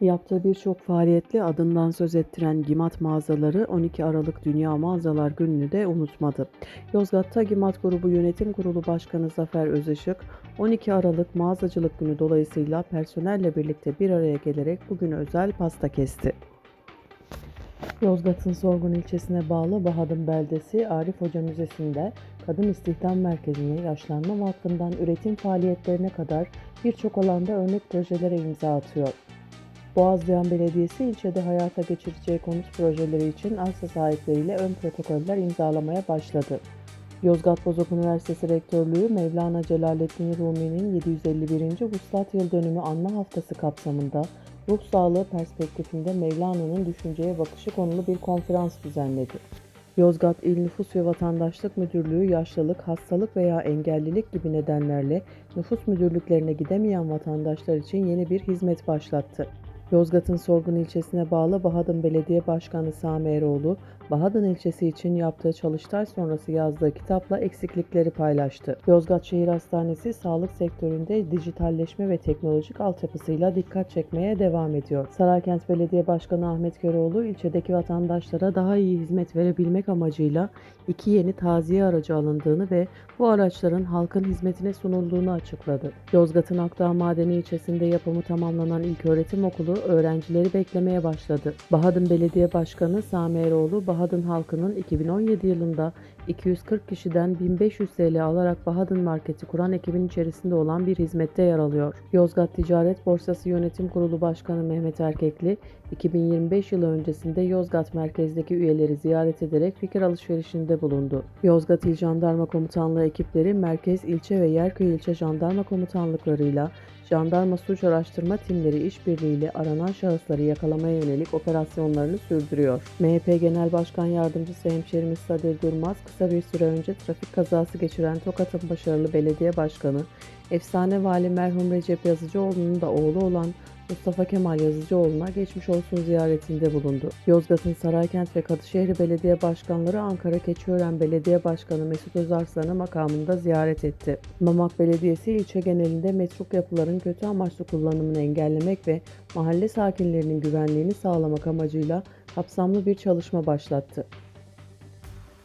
Yaptığı birçok faaliyetle adından söz ettiren Gimat mağazaları 12 Aralık Dünya Mağazalar Günü'nü de unutmadı. Yozgat'ta Gimat Grubu Yönetim Kurulu Başkanı Zafer Özışık, 12 Aralık Mağazacılık Günü dolayısıyla personelle birlikte bir araya gelerek bugün özel pasta kesti. Yozgat'ın Sorgun ilçesine bağlı Bahadım beldesi Arif Hoca Müzesi'nde Kadın İstihdam Merkezi'ne yaşlanma vakfından üretim faaliyetlerine kadar birçok alanda örnek projelere imza atıyor. Boğazlayan Belediyesi ilçede hayata geçireceği konut projeleri için arsa sahipleriyle ön protokoller imzalamaya başladı. Yozgat Bozok Üniversitesi Rektörlüğü Mevlana Celaleddin Rumi'nin 751. Vuslat Yıl Dönümü Anma Haftası kapsamında ruh sağlığı perspektifinde Mevlana'nın düşünceye bakışı konulu bir konferans düzenledi. Yozgat İl Nüfus ve Vatandaşlık Müdürlüğü yaşlılık, hastalık veya engellilik gibi nedenlerle nüfus müdürlüklerine gidemeyen vatandaşlar için yeni bir hizmet başlattı. Yozgat'ın Sorgun ilçesine bağlı Bahadın Belediye Başkanı Sami Eroğlu, Bahadın ilçesi için yaptığı çalıştay sonrası yazdığı kitapla eksiklikleri paylaştı. Yozgat Şehir Hastanesi sağlık sektöründe dijitalleşme ve teknolojik altyapısıyla dikkat çekmeye devam ediyor. Saraykent Belediye Başkanı Ahmet Köroğlu ilçedeki vatandaşlara daha iyi hizmet verebilmek amacıyla iki yeni taziye aracı alındığını ve bu araçların halkın hizmetine sunulduğunu açıkladı. Yozgat'ın Akdağ Madeni ilçesinde yapımı tamamlanan ilköğretim okulu öğrencileri beklemeye başladı. Bahadın Belediye Başkanı Sami Eroğlu, Bahadın halkının 2017 yılında 240 kişiden 1500 TL alarak Bahadın Marketi kuran ekibin içerisinde olan bir hizmette yer alıyor. Yozgat Ticaret Borsası Yönetim Kurulu Başkanı Mehmet Erkekli, 2025 yılı öncesinde Yozgat merkezdeki üyeleri ziyaret ederek fikir alışverişinde bulundu. Yozgat İl Jandarma Komutanlığı ekipleri merkez, ilçe ve Yerköy ilçe jandarma komutanlıklarıyla jandarma suç araştırma timleri işbirliğiyle aranan şahısları yakalamaya yönelik operasyonlarını sürdürüyor. MHP Genel Başkan Yardımcısı hemşerimiz Sadil Durmaz kısa bir süre önce trafik kazası geçiren Tokat'ın başarılı belediye başkanı, efsane vali merhum Recep Yazıcıoğlu'nun da oğlu olan Mustafa Kemal Yazıcıoğlu'na geçmiş olsun ziyaretinde bulundu. Yozgat'ın Saraykent ve Kadışehir Belediye Başkanları Ankara Keçiören Belediye Başkanı Mesut Özarslan'ı makamında ziyaret etti. Mamak Belediyesi ilçe genelinde metruk yapıların kötü amaçlı kullanımını engellemek ve mahalle sakinlerinin güvenliğini sağlamak amacıyla kapsamlı bir çalışma başlattı.